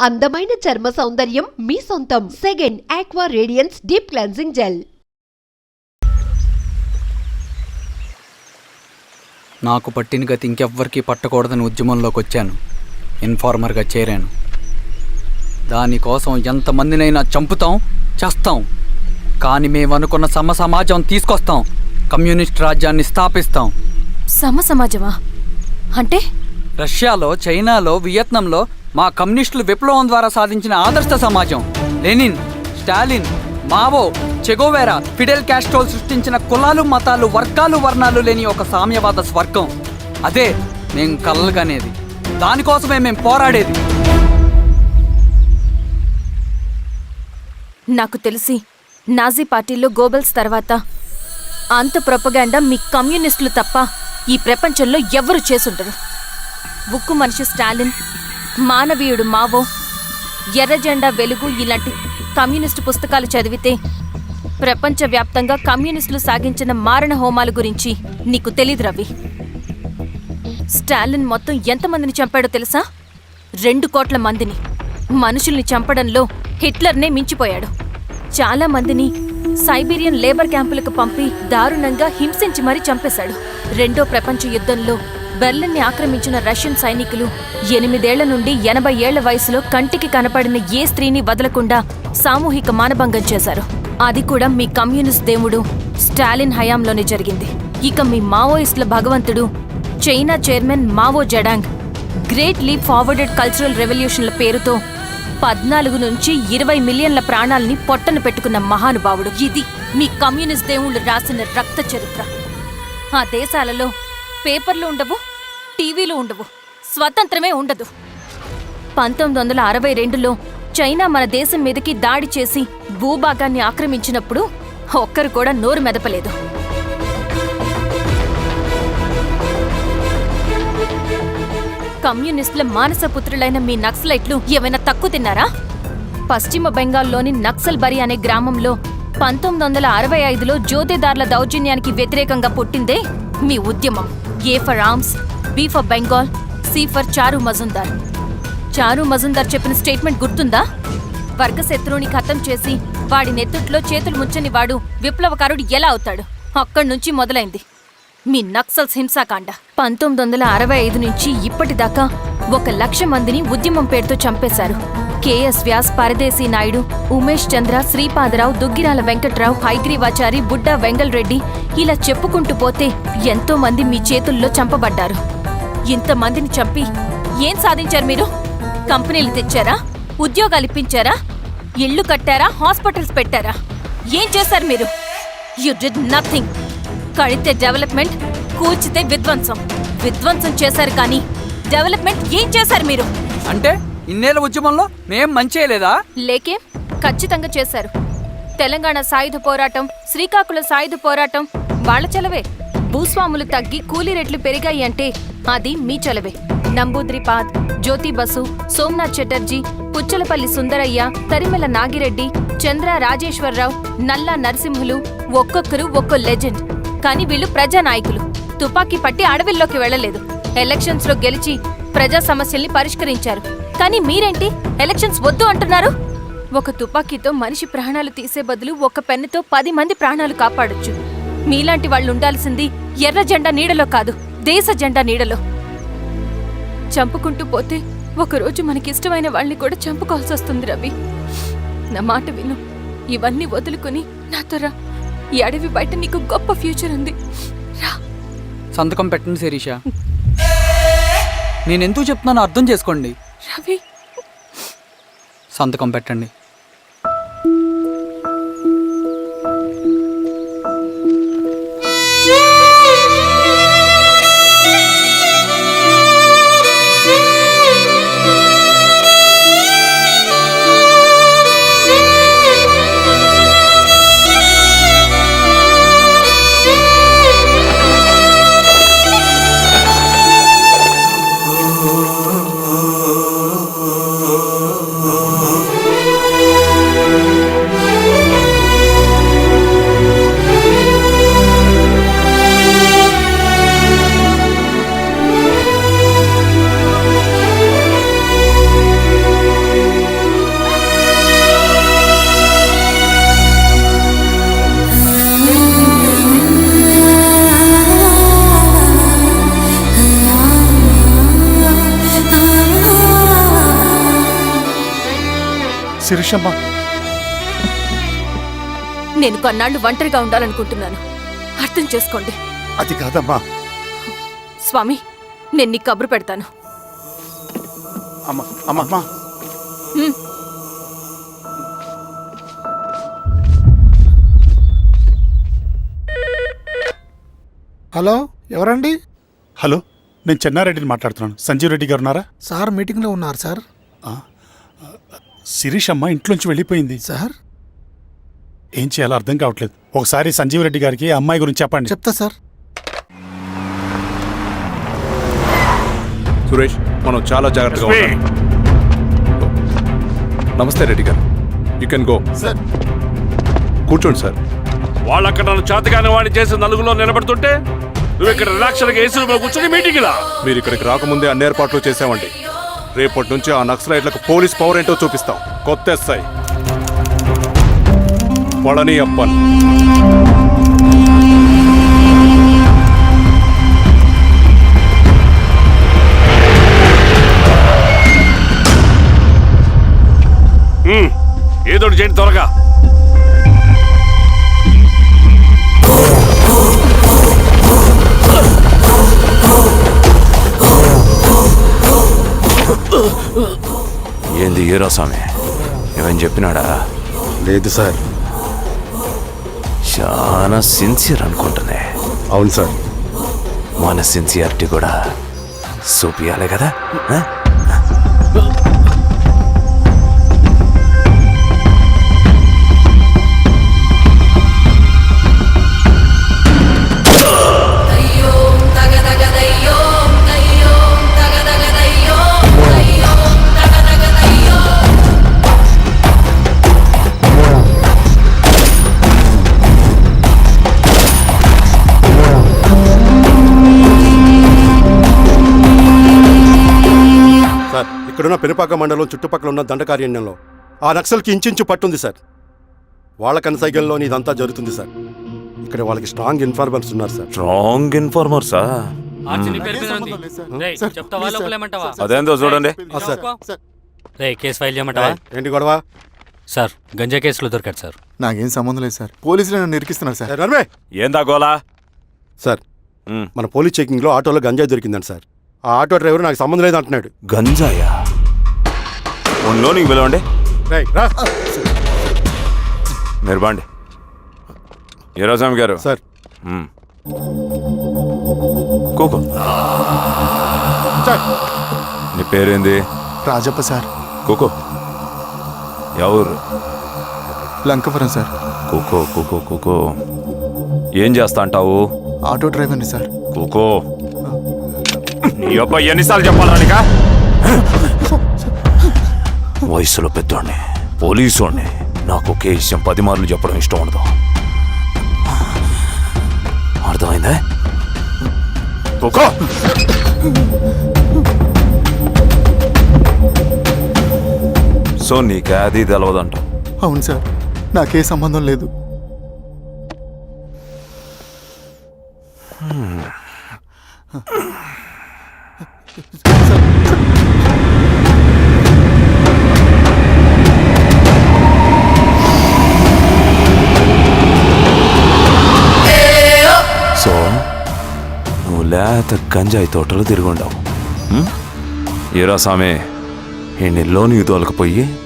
అందమైన చర్మ సౌందర్యం మీ సొంతం. Second aqua radiance deep cleansing gel నాకు పట్టిన గతి ఇంకెవ్వరికీ పట్టకూడదని ఉద్యమంలోకి వచ్చాను. ఇన్ఫార్మర్గా చేరాను. దానికోసం ఎంతమందినైనా చంపుతాం చేస్తాం. కానీ మేము అనుకున్న సమ సమాజం తీసుకొస్తాం. కమ్యూనిస్ట్ రాజ్యాన్ని స్థాపిస్తాం. సమ సమాజమా అంటే? రష్యాలో చైనాలో వియత్నంలో మా కమ్యూనిస్టులు విప్లవం ద్వారా సాధించిన ఆదర్శ సమాజం. Lenin Stalin Mao Che Guevara Fidel Castrol సృష్టించిన కులాలు మతాలు వర్గాలు వర్ణాలు లేని ఒక సామ్యవాద స్వర్గం. అదే మేము కలలుగనేది. దానికోసమే మేము పోరాడేది. నాకు తెలిసి నాజీ పార్టీలో గోబెల్స్ తర్వాత అంత ప్రొపగాండా మీ కమ్యూనిస్టులు తప్ప ఈ ప్రపంచంలో ఎవరు చేసుండరు? ఉక్కు మనిషి స్టాలిన్ మానవీయుడు మావో. ఎర్రజెండా వెలుగు ఇలాంటి కమ్యూనిస్టు పుస్తకాలు చదివితే ప్రపంచవ్యాప్తంగా కమ్యూనిస్టులు సాగించిన మారణ హోమాల గురించి నీకు తెలీదు రవి. స్టాలిన్ మొత్తం ఎంతమందిని చంపాడో తెలుసా? రెండు కోట్ల మందిని. మనుషుల్ని చంపడంలో హిట్లర్నే మించిపోయాడు. చాలా మందిని సైబీరియన్ లేబర్ క్యాంపులకు పంపి దారుణంగా హింసించి మరీ చంపేశాడు. రెండో ప్రపంచ యుద్ధంలో బెర్లిన్ని ఆక్రమించిన రష్యన్ సైనికులు ఎనిమిదేళ్ళ నుండి ఎనభై ఏళ్ళ వయసులో కంటికి కనపడిన ఏ స్త్రీని వదలకుండా సామూహిక మానభంగం చేశారు. అది కూడా మీ కమ్యూనిస్ట్ దేవుడు స్టాలిన్ హయాంలోనే జరిగింది. ఇక మీ మావోయిస్టుల భగవంతుడు China chairman Mao Zedong great leap forwarded cultural రెవల్యూషన్ల పేరుతో పద్నాలుగు నుంచి ఇరవై మిలియన్ల ప్రాణాల్ని పొట్టను పెట్టుకున్న మహానుభావుడు. ఇది మీ కమ్యూనిస్ట్ దేవుళ్ళు రాసిన రక్త చరిత్ర. ఆ దేశాలలో పేపర్లు ఉండవు టీవీలు ఉండవు స్వతంత్రమే ఉండదు. పంతొమ్మిది వందల అరవై రెండులో చైనా మన దేశం మీదకి దాడి చేసి భూభాగాన్ని ఆక్రమించినప్పుడు ఒక్కరు కూడా నోరు మెదపలేదు. కమ్యూనిస్టుల మానసపుత్రులైన మీ నక్సలైట్లు ఏమైనా తక్కువ తిన్నారా? పశ్చిమ బెంగాల్లోని నక్సల్ బరి అనే గ్రామంలో పంతొమ్మిది వందల అరవై ఐదులో జ్యోతిదార్ల దౌర్జన్యానికి వ్యతిరేకంగా పుట్టిందే మీ ఉద్యమం. A for arms B for Bengal C for Charu Majumdar Charu Majumdar చెప్పిన స్టేట్మెంట్ గుర్తుందా? వర్గశత్రువుని ఖతం చేసి వాడి నెత్తుట్లో చేతులు ముంచని వాడు విప్లవకారుడు ఎలా అవుతాడు? అక్కడి నుంచి మొదలైంది. మీ నక్సల్స్ హింసాకాండ. పంతొమ్మిది వందల అరవై ఐదు నుంచి ఇప్పటిదాకా ఒక లక్ష మందిని ఉద్యమం పేరుతో చంపేశారు. కేఎస్ వ్యాస్ పరదేశీ నాయుడు ఉమేష్ చంద్ర శ్రీపాదరావు దుగ్గిరాల వెంకట్రావు హైగ్రీవాచారి బుడ్డా వెంగళరెడ్డి ఇలా చెప్పుకుంటూ పోతే ఎంతో మంది మీ చేతుల్లో చంపబడ్డారు. ఇంతమందిని చంపి ఏం సాధించారు మీరు? కంపెనీలు తెచ్చారా? ఉద్యోగాలు ఇప్పించారా? ఇళ్ళు కట్టారా? హాస్పిటల్స్ పెట్టారా? ఏం చేశారు మీరు? You did nothing. కడితే డెవలప్మెంట్ కూర్చితే విధ్వంసం. విధ్వంసం చేశారు కానీ డెవలప్మెంట్ ఏం చేశారు మీరు? అంటే ఇన్నేళ్ళ ఉద్యమంలో మేం మంచేయలేదా? లేకే ఖచ్చితంగా చేశారు. తెలంగాణ సాయుధ పోరాటం శ్రీకాకుళం సాయుధ పోరాటం వాళ్ళ చలవే. భూస్వాములు తగ్గి కూలీ రేట్లు పెరిగాయి అంటే అది మీ చలవే. నంబూద్రిపాద్ జ్యోతి బసు సోమనాథ్ చటర్జీ పుచ్చలపల్లి సుందరయ్య తరిమెల నాగిరెడ్డి చంద్ర రాజేశ్వరరావు నల్లా నరసింహులు ఒక్కొక్కరు ఒక్కో లెజెండ్. కానీ వీళ్ళు ప్రజానాయకులు. తుపాకీ పట్టి అడవిల్లోకి వెళ్ళలేదు ఎలక్షన్స్లో గెలిచి ప్రజా సమస్యల్ని పరిష్కరించారు. కానీ మీరేంటి? ఎలక్షన్స్ వద్దు అంటున్నారు? ఒక తుపాకీతో మనిషి ప్రాణాలు తీసే బదులు ఒక పెన్నుతో పది మంది ప్రాణాలు కాపాడొచ్చు. మీలాంటి వాళ్ళు ఉండాల్సింది ఎర్ర జెండా నీడలో కాదు దేశ జెండా నీడలో. చంపుకుంటూ పోతే ఒకరోజు మనకిష్టమైన వాళ్ళని కూడా చంపుకోవాల్సి వస్తుంది రవి. నా మాట విను. ఇవన్నీ వదులుకుని నాతో రా ఈ అడవి బయట నీకు గొప్ప ఫ్యూచర్ ఉంది. రా. సంతకం పెట్టండి శిరీష. నేనెందుకు చెప్తున్నాను అర్థం చేసుకోండి. రవి సంతకం పెట్టండి. శిరీషమ్మ. నేను కొన్నాళ్ళు ఒంటరిగా ఉండాలనుకుంటున్నాను. అర్థం చేసుకోండి. అది కాదమ్మా. స్వామి నేను నీకు కబురు పెడతాను. అమ్మ అమ్మ అమ్మా. హ్మ్. హలో ఎవరండి? హలో నేను చెన్నారెడ్డిని మాట్లాడుతున్నాను. సంజీవ్ రెడ్డి గారు ఉన్నారా? సార్ మీటింగ్లో ఉన్నారు సార్. శిరీషమ్మ ఇంట్లోంచి వెళ్ళిపోయింది. సార్? ఏం చేయాలో అర్థం కావట్లేదు. ఒకసారి సంజీవ్ రెడ్డి గారికి ఆ అమ్మాయి గురించి చెప్పండి. చెప్తా సార్. సురేష్ మనం చాలా జాగ్రత్తగా ఉండాలి. నమస్తే రెడ్డి గారు. You can go sir. కూర్చోండి సార్. వాళ్ళక్కడ నన్ను చేతగాని వాడిని చేసి నలుగులో నిలబడుతుంటే నువ్వు ఇక్కడ రిలాక్స్గా ఏసీ కూర్చొని మీటింగ్ మీరు ఇక్కడికి రాకముందే అన్ని ఏర్పాట్లు చేసామండి రేపటి నుంచి ఆ నక్సలైట్లకు పోలీస్ పవర్ ఏంటో చూపిస్తాం. కొత్త ఎస్ఐ పళని అప్పన్. ఏదో చేయండి త్వరగా. ఏంది హీరో స్వామి? ఏమని చెప్పినాడా? లేదు సార్. చాలా సిన్సియర్ అనుకుంటున్నా. అవును సార్. మన సిన్సియారిటీ కూడా చూపియాలి కదా? ఇక్కడున్న పెనుపాక మండలం చుట్టుపక్కల ఉన్న దండకారణ్యంలో ఆ నక్సల్కి ఇంచుంచు పట్టుంది సార్. వాళ్ళ కనసైగల్లోని ఇదంతా జరుగుతుంది సార్. ఇక్కడ వాళ్ళకి స్ట్రాంగ్ ఇన్ఫార్మర్స్ ఉన్నారు సార్. స్ట్రాంగ్ ఇన్ఫార్మర్సా? అదేందో చూడండి. ఆ, సార్ రే కేసు ఫైల్ చేయమంటావా? ఏంటి గొడవ? సార్ గంజా కేసులో దొరికాడు సార్. నాకేం సంబంధం లేదు సార్. పోలీసులు నన్ను ఇరికిస్తున్నారు సార్. ఏ, నర్మే! ఏందా గోలా? సార్. మన పోలీస్ చెకింగ్లో ఆటోలో గంజాయి దొరికిందండి సార్. ఆ ఆటో డ్రైవర్ నాకు సంబంధం లేదు అంటున్నాడు గంజాయా? ఒంట్లో నీకు పిలవండి. మీరు బాండి. స్వామి గారు. సార్. కూకో. సార్. నీ పేరేంది? రాజప్ప సార్. కూకో. ఎవరు? లంకపురం సార్. కుకో కుకో కుకో. ఏం చేస్తా అంటావు ఆటో డ్రైవర్ని సార్. కుకో. నీ అబ్బాయి ఎన్నిసార్లు చెప్పాలా నీకా? వయసులో పెద్దోడిని. పోలీసోడిని. నాకు ఒకే విషయం పది మార్లు చెప్పడం ఇష్టం ఉండదు. అర్థమైందా? కుకో సో నీకే అది తెలవదంట. అవును సార్ నాకే సంబంధం లేదు. లేత గంజాయి తోటలు తిరుగుండవు. ఏరా సామే ఈ నీకు తోలకపోయి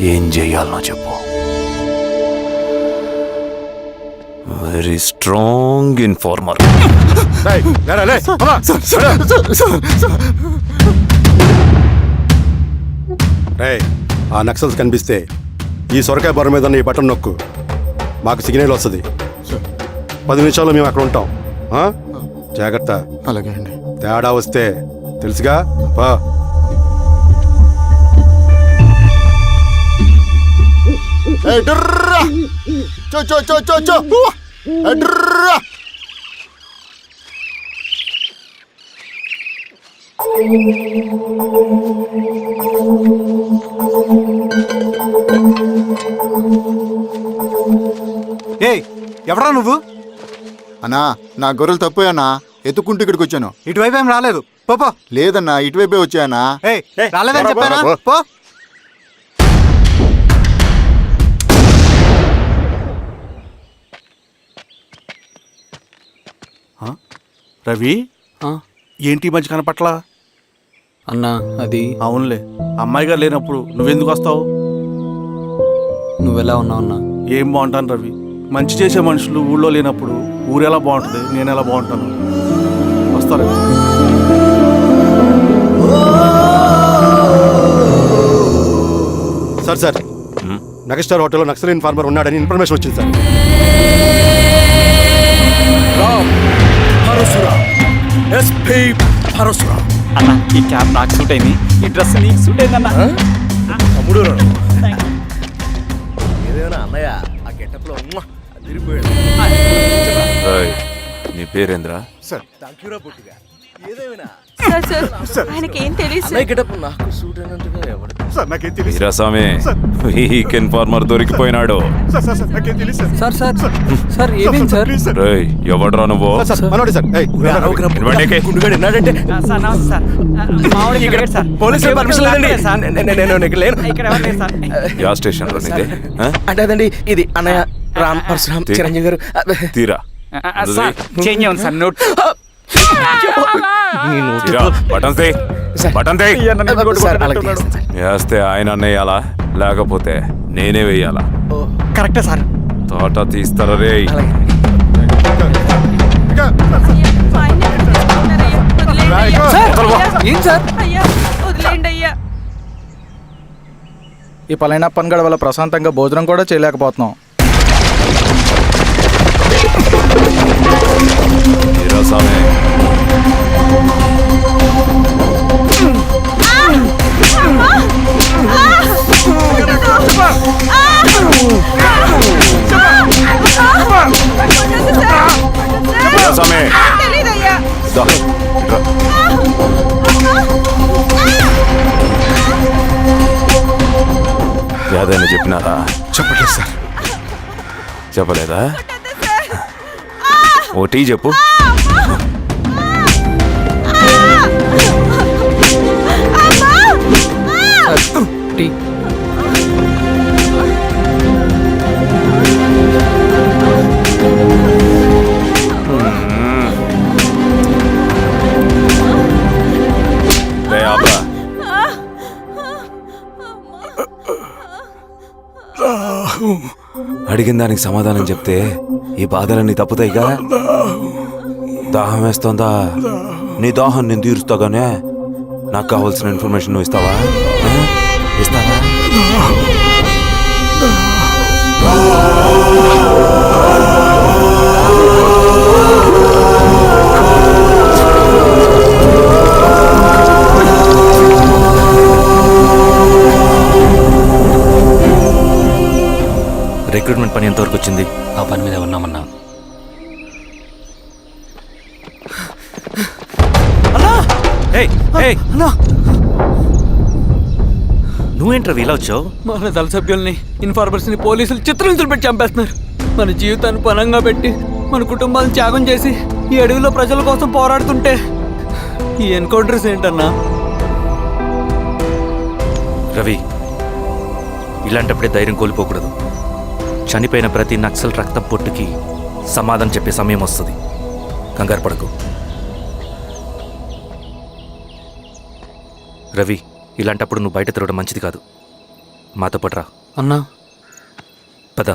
ఏం చెయ్యాలనో చెప్పు. వెరీ స్ట్రాంగ్ ఇన్ఫార్మర్ ఆ నక్సల్స్ కనిపిస్తే ఈ సొరకాయ బొర మీద ఈ బటన్ నొక్కు. మాకు సిగ్నల్ వస్తుంది. పది నిమిషాల్లో మేము అక్కడ ఉంటాం. ఆ? జాగ్రత్త. అలాగే అండి. తేడా వస్తే తెలుసుగా? పా. చో చో చో చో చో. డ్రా. ఏయ్ ఎవరా నువ్వు? అన్నా నా గొర్రెలు తప్పోయన్నా ఎత్తుకుంటూ ఇక్కడికి వచ్చాను. ఇటువైపు ఏం రాలేదు. పోపో లేదన్నా ఇటువైపే వచ్చానా? రాలేదని చెప్పానా? పో, రవి? ఏంటి మంచి కనపట్లా? అన్నా అది అవునులే. అమ్మాయిగా లేనప్పుడు నువ్వెందుకు వస్తావు? నువ్వెలా ఉన్నావు అన్నా? ఏం బాగుంటాను రవి. మంచి చేసే మనుషులు ఊళ్ళో లేనప్పుడు ఊరెలా బాగుంటుంది నేను ఎలా బాగుంటాను? వస్తారా సార్ సార్. నగస్టార్ హోటల్లో నక్సల్ ఇన్ఫార్మర్ ఉన్నాడని ఇన్ఫర్మేషన్ వచ్చింది సార్. అన్న ఈ క్యాప్ నాకు సూట్ అయింది. ఈ డ్రెస్ నీకు సూట్ అయిందన్నా. ఏయ్, నీ పేరేంద్రా? ఆయనకేం తెలియదు వీరాస్వామి వీకెండ్ ఫార్మర్ దొరికిపోయినాడు. సార్ సార్ సార్ ఏమైంది సార్ రేయ్ ఎవడ్రా నువ్వు? సార్ మనోడి సార్. ఏయ్, ఇవ్వండి. సార్ నమస్తే సార్. మామూలుగా సార్. పోలీసులు పర్మిషన్ లేదండి. నేను- నేను ఇక్కడ లేను. ఇక్కడ ఎవరు లేరు సార్? యా స్టేషన్లో నీదే ఆ? అంటే అదండి ఇది అన్నయ్య రామ్ పరశురామ్ చిరంజీవి గారు. తీరా. సార్ చేంజ్ అవ్వండి సార్ నోట్. బటన్ తే. బటన్ తే. వేస్తే ఆయన అన్నయ్యాలా? లేకపోతే నేనే వెయ్యాలా కరెక్టే సార్. తోట తీస్తారా రే? ఈ పలైనప్పన్ గడ వల్ల ప్రశాంతంగా భోజనం కూడా చేయలేకపోతున్నాం. యాదైనా చెప్పినారా చెప్పట్లేదు సార్ చెప్పలేదా టీ చెప్పు. టీ. అడిగిన దానికి సమాధానం చెప్తే ఈ బాధలన్నీ తప్పుతాయిగా? దాహం వేస్తోందా? నీ దాహం నేను తీరుస్తాగానే? నాకు కావాల్సిన ఇన్ఫర్మేషన్ నువ్వు ఇస్తావా? ఇస్తావా? రిక్రూట్మెంట్ పని ఎంతవరకు వచ్చింది? నువ్వేంట్రా ఇలా వచ్చావు? మన దళ సభ్యుల్ని ఇన్ఫార్మర్స్ని పోలీసులు చిత్రహింసలు పెట్టి చంపేస్తున్నారు. మన జీవితాన్ని పనంగా పెట్టి మన కుటుంబాలను త్యాగం చేసి ఈ అడవిలో ప్రజల కోసం పోరాడుతుంటే ఈ ఎన్కౌంటర్స్ ఏంటన్నా? రవి ఇలాంటప్పుడే ధైర్యం కోల్పోకూడదు. చనిపోయిన ప్రతి నక్సల్ రక్తం పొట్టుకి సమాధానం చెప్పే సమయం వస్తుంది. కంగారు పడకు. రవి ఇలాంటప్పుడు నువ్వు బయట తిరగడం మంచిది కాదు. మాతో పాటు రా. అన్నా. పద.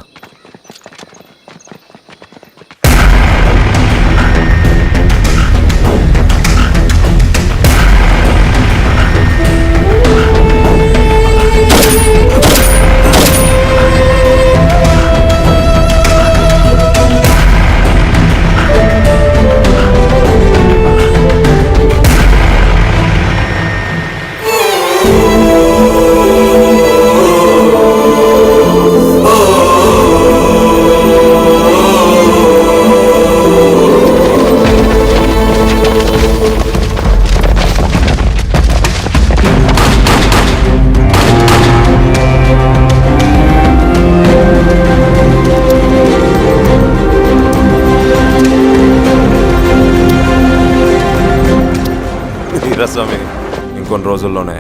ఇంకొన్ని రోజుల్లోనే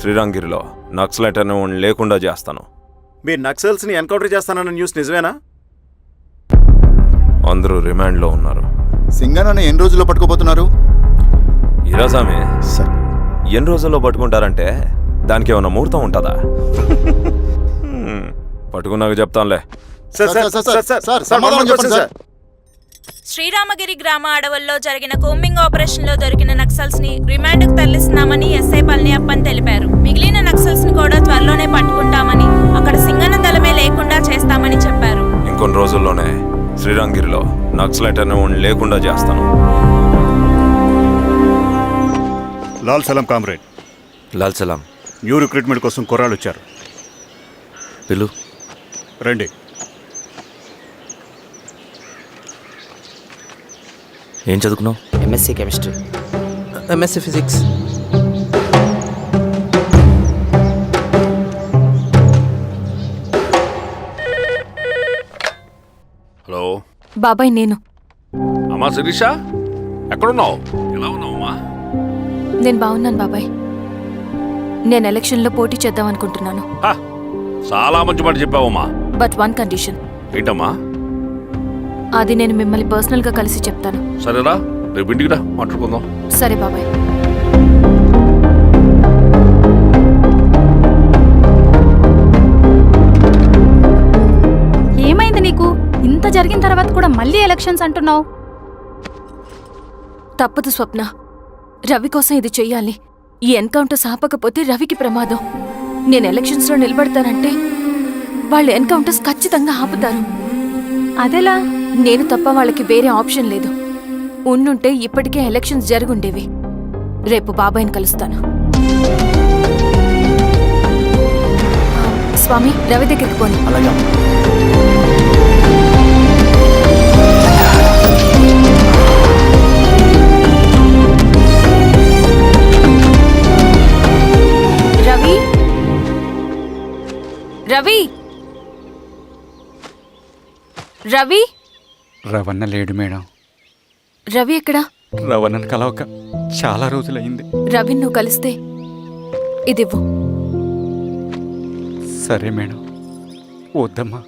శ్రీరంగిరిలో నక్సలైట్ అనే లేకుండా చేస్తాను. మీరు నక్సల్స్ని ఎన్కౌంటర్ చేస్తానన్న న్యూస్ నిజమేనా? అందరూ రిమాండ్లో ఉన్నారు. సింగనని ఎన్ని రోజుల్లో పట్టుకోబోతున్నారు? ఈరోజామి సార్. ఎన్ని రోజుల్లో పట్టుకుంటారంటే దానికి ఏమైనా ముహూర్తం ఉంటుందా? పట్టుకున్నాక చెప్తానులే. Sir sir sir sir sir సమాధానం చెప్పండి సార్. శ్రీరామగిరి గ్రామ అడవుల్లో జరిగిన కోంబింగ్ ఆపరేషన్లో దొరికిన నక్సల్స్ని రిమాండ్కు తరలిస్తున్నామని ఎస్ఐ పళనియప్పన్ తెలిపారు. మిగిలిన నక్సల్స్ని కూడా త్వరలోనే పట్టుకుంటామని అక్కడ సింగన దళమే లేకుండా చేస్తామని చెప్పారు. ఇంకొన్ని రోజుల్లోనే శ్రీరంగిరిలో నక్సలైట్ అనే లేకుండా చేస్తాను. లాల్ సలాం కామ్రేడ్. లాల్ సలాం. న్యూ రిక్రూట్మెంట్ కోసం కుర్రాళ్ళు వచ్చారు పిలు. రండి. ఏం చదువుకున్నావు? MSc chemistry MSc physics hello. బాబాయ్ నేను. అమ్మా శిరీష? ఎక్కడున్నావు? ఎలా ఉన్నావు అమ్మా? నేను బాగున్నాను బాబాయ్. నేను ఎలక్షన్లో పోటీ చేద్దాం అనుకుంటున్నాను. హ, చాలా మంచి మాట చెప్పావమ్మా. బట్ వన్ కండిషన్ ఏంటమ్మా? అది నేను మిమ్మల్ని పర్సనల్గా కలిసి చెప్తాను. సరేరా రేపు ఇంటికి రా మాట్లాడుకుందాం. సరే బాబాయ్. ఏమైంది నీకు? ఇంత జరిగిన తర్వాత కూడా మళ్ళీ ఎలక్షన్స్ అంటున్నావు? తప్పదు స్వప్న. రవి కోసం ఇది చెయ్యాలి. ఈ ఎన్కౌంటర్ ఆపకపోతే రవికి ప్రమాదం. నేను ఎలక్షన్స్లో నిలబడతానంటే వాళ్ళు ఎన్కౌంటర్స్ ఖచ్చితంగా ఆపుతారు. అదెలా? నేను తప్ప వాళ్ళకి వేరే ఆప్షన్ లేదు. ఉండుంటే ఇప్పటికే ఎలక్షన్స్ జరుగుండేవి. రేపు బాబాయ్ని కలుస్తాను. స్వామి రవి దగ్గరికి పోని రవి? రవి? రవి? రవణ లేడు మేడం. రవి ఎక్కడా? రవణను కలవక చాలా రోజులైంది రవి నువ్వు కలిస్తే ఇదివ్వు. సరే మేడం. వద్దమ్మా.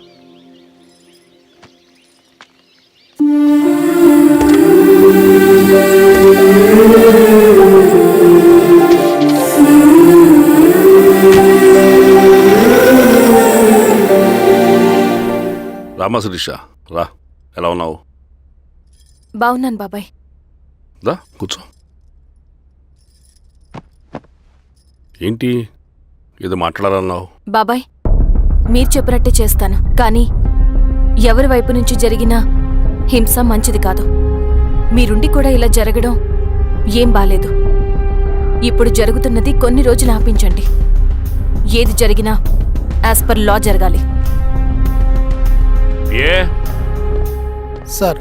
రామా శిరీష రా. ఎలా ఉన్నావు? బాగున్నాను బాబాయ్. దా కూర్చో. ఏంటి? ఏదో మాట్లాడాలన్నావు? బాబాయ్ మీరు చెప్పినట్టే చేస్తాను. కానీ ఎవరి వైపు నుంచి జరిగిన హింస మంచిది కాదు. మీరుండి కూడా ఇలా జరగడం ఏం బాలేదు. ఇప్పుడు జరుగుతున్నది కొన్ని రోజులు ఆపించండి. ఏది జరిగినా యాజ్ పర్ లా జరగాలి. ఏ? సార్